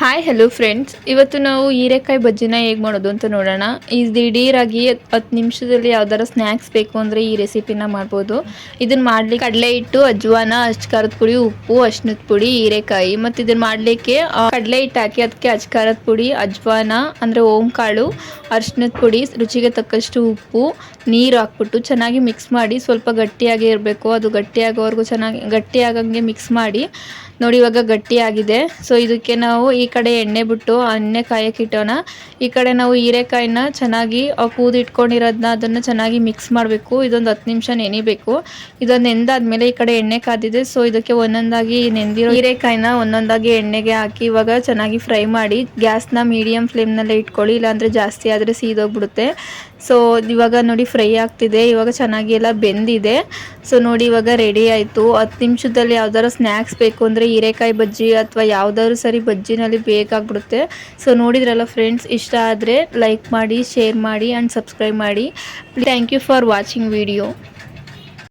Hi hello friends ಇವತ್ತು ನಾವು ಹೀರೆಕಾಯಿ ಬಜ್ಜಿನ ಹೇಗೆ ಮಾಡೋದು ಅಂತ ನೋಡೋಣ. ಇದು ದಿಢೀರಾಗಿ ಹತ್ತು ನಿಮಿಷದಲ್ಲಿ ಯಾವ್ದಾರ ಸ್ನ್ಯಾಕ್ಸ್ ಬೇಕು ಅಂದರೆ ಈ ರೆಸಿಪಿನ ಮಾಡ್ಬೋದು. ಇದನ್ನು ಮಾಡ್ಲಿಕ್ಕೆ ಕಡಲೆ ಹಿಟ್ಟು, ಅಜ್ವಾನ ಅಚ್ ಖಾರದ ಪುಡಿ, ಉಪ್ಪು ಅಶ್ನದ ಪುಡಿ, ಹೀರೆಕಾಯಿ ಮತ್ತು ಇದನ್ನು ಮಾಡಲಿಕ್ಕೆ ಕಡಲೆ ಹಿಟ್ಟು ಹಾಕಿ ಅದಕ್ಕೆ ಅಚ್ ಖಾರದ ಪುಡಿ, ಅಜ್ವಾನ ಅಂದರೆ ಓಂಕಾಳು ಅರ್ಶಿನದ ಪುಡಿ, ರುಚಿಗೆ ತಕ್ಕಷ್ಟು ಉಪ್ಪು, ನೀರು ಹಾಕ್ಬಿಟ್ಟು ಚೆನ್ನಾಗಿ ಮಿಕ್ಸ್ ಮಾಡಿ ಸ್ವಲ್ಪ ಗಟ್ಟಿಯಾಗಿ ಇರಬೇಕು. ಅದು ಗಟ್ಟಿಯಾಗೋವರೆಗೂ ಚೆನ್ನಾಗಿ ಗಟ್ಟಿಯಾಗಂಗೆ ಮಿಕ್ಸ್ ಮಾಡಿ. ನೋಡಿ ಇವಾಗ ಗಟ್ಟಿಯಾಗಿದೆ. ಸೊ ಇದಕ್ಕೆ ನಾವು ಈ ಕಡೆ ಎಣ್ಣೆ ಬಿಟ್ಟು ಎಣ್ಣೆ ಕಾಯಕ್ಕೆ ಇಟ್ಟೋಣ ಈ ಕಡೆ ನಾವು ಹೀರೆಕಾಯಿನ ಚೆನ್ನಾಗಿ ಕೂದಿಟ್ಕೊಂಡಿರೋದನ್ನ ಅದನ್ನು ಚೆನ್ನಾಗಿ ಮಿಕ್ಸ್ ಮಾಡಬೇಕು. ಇದೊಂದು ಹತ್ತು ನಿಮಿಷ ನೆನಿಬೇಕು. ಇದೊಂದು ನೆಂದಾದ್ಮೇಲೆ ಈ ಕಡೆ ಎಣ್ಣೆ ಕಾದಿದೆ. ಸೊ ಇದಕ್ಕೆ ಒಂದೊಂದಾಗಿ ನೆಂದಿರೋ ಹೀರೆಕಾಯಿನ ಒಂದೊಂದಾಗಿ ಎಣ್ಣೆಗೆ ಹಾಕಿ ಇವಾಗ ಚೆನ್ನಾಗಿ ಫ್ರೈ ಮಾಡಿ, ಗ್ಯಾಸ್ನ ಮೀಡಿಯಂ ಫ್ಲೇಮ್ನಲ್ಲೇ ಇಟ್ಕೊಳ್ಳಿ. ಇಲ್ಲಾಂದರೆ ಜಾಸ್ತಿ ಆದರೆ ಸೀದೋಗ್ಬಿಡುತ್ತೆ. ಸೊ ಇವಾಗ ನೋಡಿ ಫ್ರೈ ಆಗ್ತಿದೆ. ಇವಾಗ ಚೆನ್ನಾಗಿ ಎಲ್ಲ ಬೆಂದಿದೆ. ಸೊ ನೋಡಿ ಇವಾಗ ರೆಡಿ ಆಯಿತು. ಹತ್ತು ನಿಮಿಷದಲ್ಲಿ ಯಾವ್ದಾರು ಸ್ನ್ಯಾಕ್ಸ್ ಬೇಕು ಅಂದರೆ ಹೀರೆಕಾಯಿ ಬಜ್ಜಿ ಅಥವಾ ಯಾವ್ದಾದ್ರು ಸರಿ ಬಜ್ಜಿನಲ್ಲಿ ಬೇಕಾಗ್ಬಿಡುತ್ತೆ. ಸೊ ನೋಡಿದ್ರಲ್ಲ ಫ್ರೆಂಡ್ಸ್ ಇಷ್ಟ ಆದರೆ ಲೈಕ್ ಮಾಡಿ ಶೇರ್ ಮಾಡಿ ಆ್ಯಂಡ್ ಸಬ್ಸ್ಕ್ರೈಬ್ ಮಾಡಿ. Thank you for watching video